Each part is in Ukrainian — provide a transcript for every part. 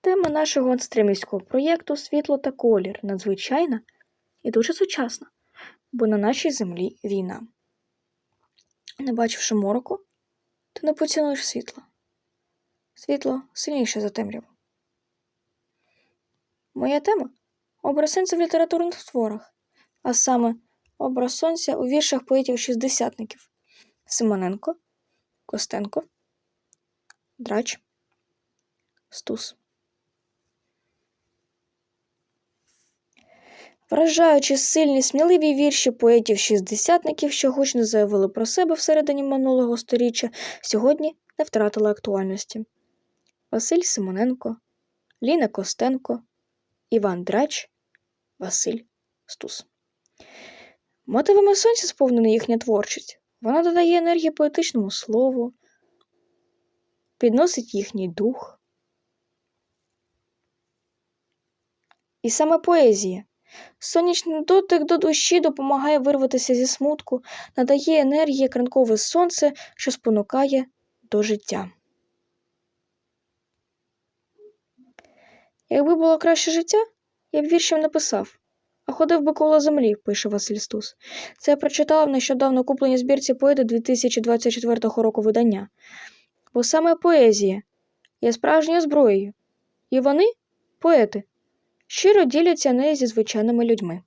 Тема нашого антистримівського проєкту Світло та колір надзвичайна і дуже сучасна, бо на нашій землі війна. Не бачивши мороку, ти не поцінуєш світло. Світло сильніше за темряву. Моя тема образ сонця в літературних творах, а саме образ сонця у віршах поетів-шістдесятників Симоненко, Костенко, Драч, Стус. Вражаючи сильні, сміливі вірші поетів-шістдесятників, що гучно заявили про себе всередині минулого сторіччя, сьогодні не втратили актуальності. Василь Симоненко, Ліна Костенко, Іван Драч, Василь Стус. Мотивами сонця сповнена їхня творчість. Вона додає енергії поетичному слову, підносить їхній дух. І саме поезія. Сонячний дотик до душі допомагає вирватися зі смутку, надає енергії ранкове сонце, що спонукає до життя. Якби було краще життя, я б віршів не писав, а ходив би коло землі, пише Василь Стус. Це я прочитала в нещодавно купленій збірці поети 2024 року видання. Бо саме поезія є справжньою зброєю, і вони, поети, щиро діляться нею зі звичайними людьми.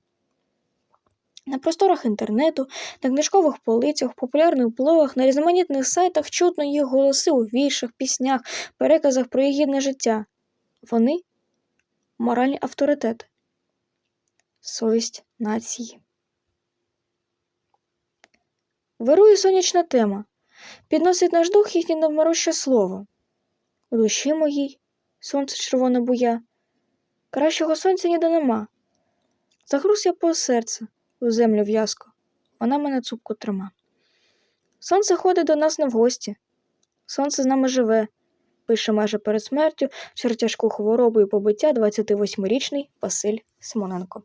На просторах інтернету, на книжкових полицях, популярних блогах, на різноманітних сайтах чутно їх голоси у віршах, піснях, переказах про її гідне життя. Вони моральні авторитети, совість нації. Вирує сонячна тема, підносить наш дух їхнє невмируще слово. У душі моїй сонце червоне буя, кращого сонця ніде нема. Загруз я по серце у землю в'язко, вона мене цупко трима. Сонце ходить до нас не в гості, сонце з нами живе, пише майже перед смертю через тяжку хворобу і побиття 28-річний Василь Симоненко.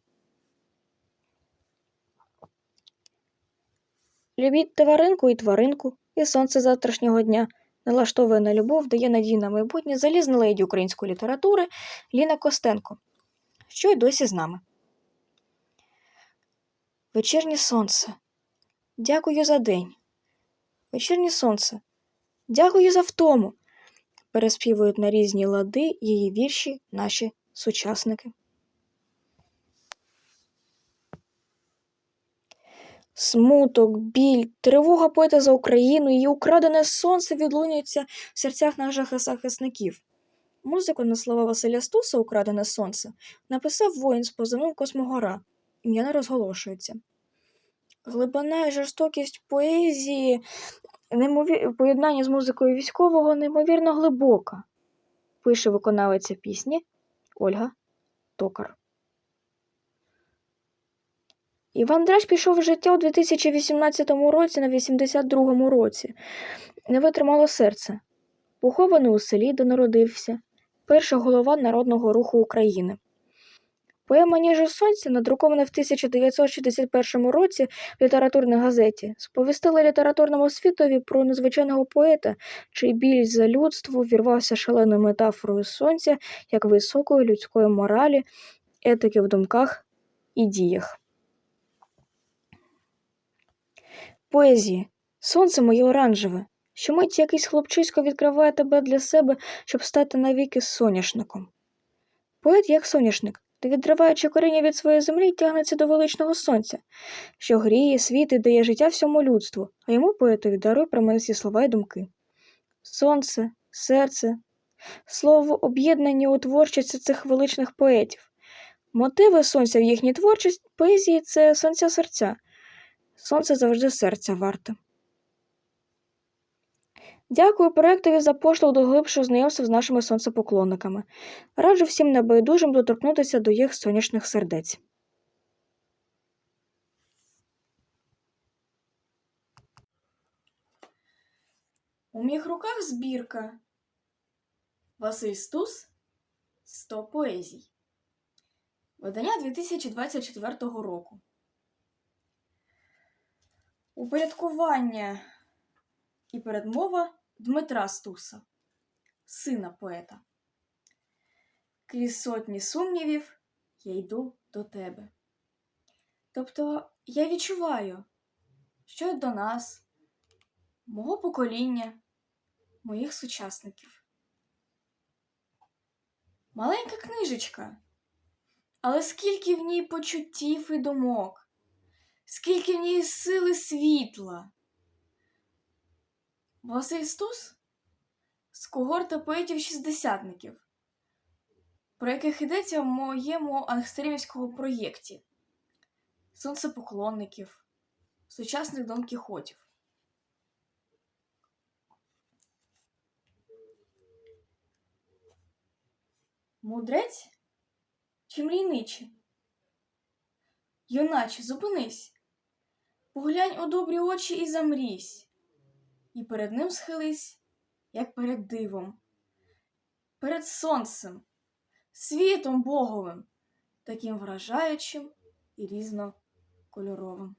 Любіть тваринку і тваринку, і сонце завтрашнього дня налаштовує на любов, дає надію на майбутнє залізна леді української літератури Ліна Костенко, що й досі з нами. Вечірнє сонце. Дякую за день. Вечірнє сонце. Дякую за втому. Переспівують на різні лади її вірші наші сучасники. Смуток, біль, тривога поета за Україну, її украдене сонце відлунюється в серцях наших захисників. Музику на слова Василя Стуса Украдене сонце написав воїн з позивним Космогора. Ім'я не розголошується. Глибина і жорстокість поезії немові... в поєднанні з музикою військового неймовірно глибока, пише виконавиця пісні Ольга Токар. Іван Драч пішов в життя у 2018 році на 82-му році. Не витримало серце. Похований у селі, де народився, перша голова Народного руху України. Поема Ніже сонця, надрукована в 1961 році в літературній газеті, сповістила літературному світові про незвичайного поета, чий біль за людство вірвався шаленою метафорою сонця як високої людської моралі, етики в думках і діях. Поезія. Сонце моє оранжеве. Щомить якийсь хлопчисько відкриває тебе для себе, щоб стати навіки соняшником. Поет як соняшник, де відриваючи коріння від своєї землі, тягнеться до величного сонця, що гріє, світить, дає життя всьому людству, а йому поетові дарує промислі слова й думки. Сонце, серце, слово об'єднані у творчості цих величних поетів. Мотиви сонця в їхній творчості поезії це сонця серця. Сонце завжди серця варте. Дякую проектові за поштовх до глибшого знайомства з нашими сонцепоклонниками. Раджу всім небайдужим доторкнутися до їх сонячних сердець. У моїх руках збірка Василь Стус 100 поезій. Видання 2024 року. Упорядкування і передмова Дмитра Стуса, сина поета. крізь сотні сумнівів я йду до тебе. Тобто я відчуваю, що до нас, мого покоління, моїх сучасників. Маленька книжечка, але скільки в ній почуттів і думок, скільки в ній сили світла. Василь Стус з когорта поетів-шістдесятників, про яких йдеться в моєму ангстерімівському проєкті сонцепоклонників, сучасних Дон Кіхотів. Мудрець чи мрійниче? Юначе, зупинись, поглянь у добрі очі і замрісь, і перед ним схились, як перед дивом, перед сонцем, світом Боговим, таким вражаючим і різнокольоровим.